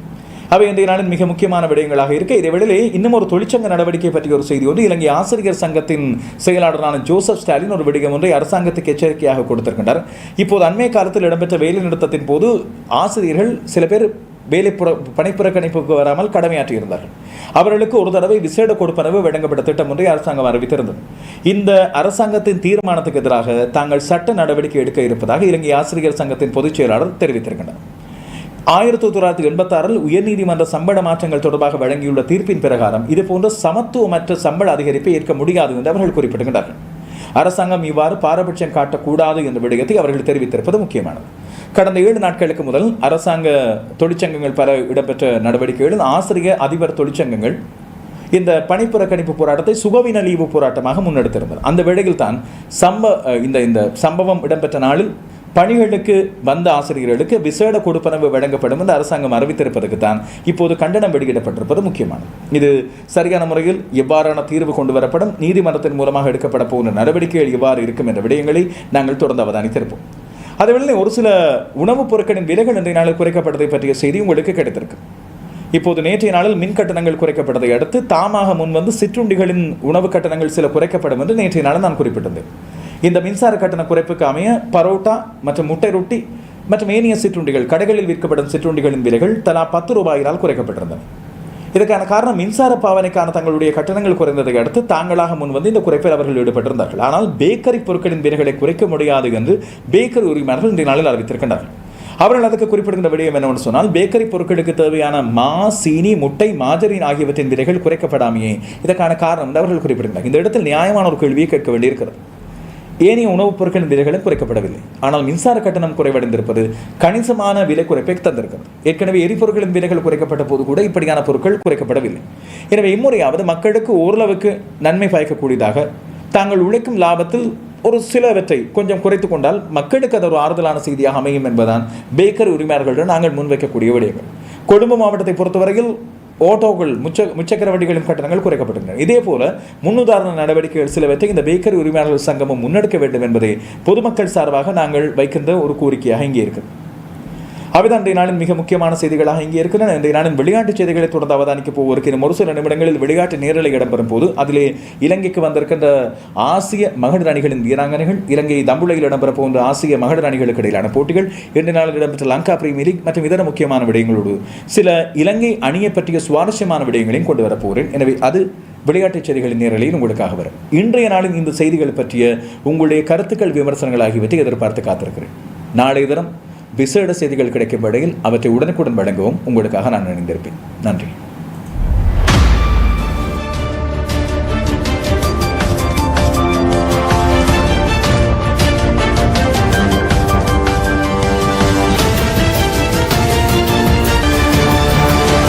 அவை இன்றைய நாளின் மிக முக்கியமான விடயங்களாக இருக்க. இதே இன்னும் ஒரு தொழிற்சங்க நடவடிக்கை பற்றிய ஒரு செய்தி ஒன்று இலங்கை ஆசிரியர் சங்கத்தின் செயலாளரான ஜோசப் ஸ்டாலின் ஒரு விடயம் ஒன்றை அரசாங்கத்துக்கு எச்சரிக்கையாக கொடுத்திருக்கின்றார். இப்போது அண்மை காலத்தில் இடம்பெற்ற வேலை நிறுத்தத்தின் போது ஆசிரியர்கள் சில பேர் வேலை புற பணிப்புறக்கணிப்புக்கு வராமல் கடமையாற்றியிருந்தார்கள். அவர்களுக்கு ஒரு தடவை விசேட கொடுப்பனவு வழங்கப்பட்ட திட்டம் ஒன்றை அரசாங்கம் அறிவித்திருந்தது. இந்த அரசாங்கத்தின் தீர்மானத்துக்கு எதிராக தாங்கள் சட்ட நடவடிக்கை எடுக்க இருப்பதாக இலங்கை ஆசிரியர் சங்கத்தின் பொதுச் செயலாளர் தெரிவித்திருக்கின்றனர் ஆயிரத்தி தொள்ளாயிரத்தி எண்பத்தாறில் உயர்நீதிமன்ற சம்பள மாற்றங்கள் தொடர்பாக வழங்கியுள்ள தீர்ப்பின் பிரகாரம் இதுபோன்ற சமத்துவமற்ற சம்பள அதிகரிப்பை ஏற்க முடியாது என்று அவர்கள் குறிப்பிடுகின்றார்கள் அரசாங்கம் இவ்வாறு பாரபட்சம் காட்டக்கூடாது என்ற விடயத்தை அவர்கள் தெரிவித்திருப்பது முக்கியமானது. கடந்த ஏழு நாட்களுக்கு முதல் அரசாங்க தொழிற்சங்கங்கள் பல இடம்பெற்ற நடவடிக்கைகளில் ஆசிரியர் அதிபர் தொழிற்சங்கங்கள் இந்த பணிப்புறக்கணிப்பு போராட்டத்தை சுகவின லீவு போராட்டமாக முன்னெடுத்திருந்தது. அந்த வேளையில் தான் சம்ப இந்த இந்த சம்பவம் இடம்பெற்ற நாளில் பணிகளுக்கு வந்த ஆசிரியர்களுக்கு விசேட கொடுப்பனவு வழங்கப்படும் என்று அரசாங்கம் அறிவித்திருப்பதற்கு தான் இப்போது கண்டனம் வெளியிடப்பட்டிருப்பது முக்கியமானது. இது சரியான முறையில் எவ்வாறான தீர்வு கொண்டு வரப்படும் நீதிமன்றத்தின் மூலமாக எடுக்கப்பட போகிற நடவடிக்கைகள் எவ்வாறு இருக்கும் என்ற விடயங்களை நாங்கள் தொடர்ந்து அவதானித்திருப்போம். அதேவேளை ஒரு சில உணவுப் பொருட்களின் விலைகள் இன்றைய நாளில் குறைக்கப்பட்டதை பற்றிய செய்தி உங்களுக்கு கிடைத்திருக்கு. இப்போது நேற்றைய நாளில் மின் கட்டணங்கள் குறைக்கப்பட்டதை அடுத்து தாமாக முன்வந்து சிற்றுண்டிகளின் உணவு கட்டணங்கள் சில குறைக்கப்படும் என்று நேற்றைய நாளில் நான் குறிப்பிட்டிருந்தேன். இந்த மின்சார கட்டண குறைப்புக்கு அமைய பரோட்டா மற்றும் முட்டை ரொட்டி மற்றும் ஏனைய சிற்றுண்டிகள் கடைகளில் விற்கப்படும் சிற்றுண்டிகளின் விலைகள் தலா பத்து ரூபாயினால் குறைக்கப்பட்டிருந்தன. இதற்கான காரணம் மின்சார பாவனைக்கான தங்களுடைய கட்டணங்கள் குறைந்ததை அடுத்து தாங்களாக முன் வந்து இந்த குறைப்பில் அவர்கள் ஈடுபட்டிருந்தார்கள். ஆனால் பேக்கரி பொருட்களின் விலைகளை குறைக்க முடியாது என்று பேக்கரி உரிமையாளர்கள் இன்றைய நாளில் அறிவித்திருக்கின்றார்கள் அவர்கள் அதுக்கு குறிப்பிடுகின்ற விடயம் என்னவென்று சொன்னால் பேக்கரி பொருட்களுக்கு தேவையான மா சீனி முட்டை மாஜரின் ஆகியவற்றின் விலைகள் குறைக்கப்படாமையே. இதற்கான காரணம் அவர்கள் குறிப்பிடுகிறார் இந்த இடத்தில் நியாயமான ஒரு கேள்வியை கேட்க வேண்டியிருக்கிறது. ஏனைய உணவுப் பொருட்களின் விலைகளும் குறைக்கப்படவில்லை. ஆனால் மின்சார கட்டணம் குறைவடைந்திருப்பது கணிசமான விலை குறைப்பை தந்திருக்கிறது. ஏற்கனவே எரிபொருட்களின் விலைகள் குறைக்கப்பட்ட போது கூட இப்படியான பொருட்கள் குறைக்கப்படவில்லை. எனவே இம்முறையாவது மக்களுக்கு ஓரளவுக்கு நன்மை பயக்கக்கூடியதாக தாங்கள் உழைக்கும் லாபத்தில் ஒரு சிலவற்றை கொஞ்சம் குறைத்து கொண்டால் மக்களுக்கு அது ஒரு ஆறுதலான செய்தியாக அமையும் என்பதுதான் பேக்கர் உரிமையாளர்களுடன் நாங்கள் முன்வைக்கக்கூடிய விடயங்கள். கொழும்பு மாவட்டத்தை பொறுத்தவரையில் ஓட்டோக்கள் முச்ச முச்சக்கர வண்டிகளின் கட்டணங்கள் குறைக்கப்பட்டுள்ளன. இதே போல முன்னுதாரண நடவடிக்கைகள் சிலவற்றை இந்த பேக்கரி உரிமையாளர்கள் சங்கமும் முன்னெடுக்க வேண்டும் என்பதை பொதுமக்கள் சார்பாக நாங்கள் வைக்கின்ற ஒரு கோரிக்கையாக இங்கே இருக்குது அவைதான் இன்றைய நாளின் மிக முக்கியமான செய்திகளாக இங்கே இருக்கின்றன. இன்றைய நாளின் விளையாட்டு செய்திகளை தொடர்ந்து அவதானிக்க போவதற்கு ஒரு சில நிமிடங்களில் விளையாட்டு நேரலை இடம்பெறும் போது அதிலே இலங்கைக்கு வந்திருக்கின்ற ஆசிய மகளிர் அணிகளின் வீராங்கனைகள் இலங்கை தம்புளையில் இடம்பெற போன்ற ஆசிய மகளிர் அணிகளுக்கு இடையிலான போட்டிகள் இன்றைய நாளில் இடம்பெற்ற லங்கா பிரீமியர் லீக் மற்றும் இதர முக்கியமான விடயங்களோடு சில இலங்கை அணியை பற்றிய சுவாரஸ்யமான விடயங்களையும் கொண்டு வரப்போகிறேன் எனவே அது விளையாட்டுச் செய்திகளின் நேரலையில் உங்களுக்காக வரும். இன்றைய நாளின் இந்த செய்திகள் பற்றிய உங்களுடைய கருத்துக்கள் விமர்சனங்கள் ஆகியவற்றை எதிர்பார்த்து காத்திருக்கிறேன். நாளைய தினம் விசேட செய்திகள் கிடைக்கும் வரையில் அவற்றை உடனுக்குடன் வழங்கவும் உங்களுக்காக நான் இணைந்திருப்பேன் நன்றி.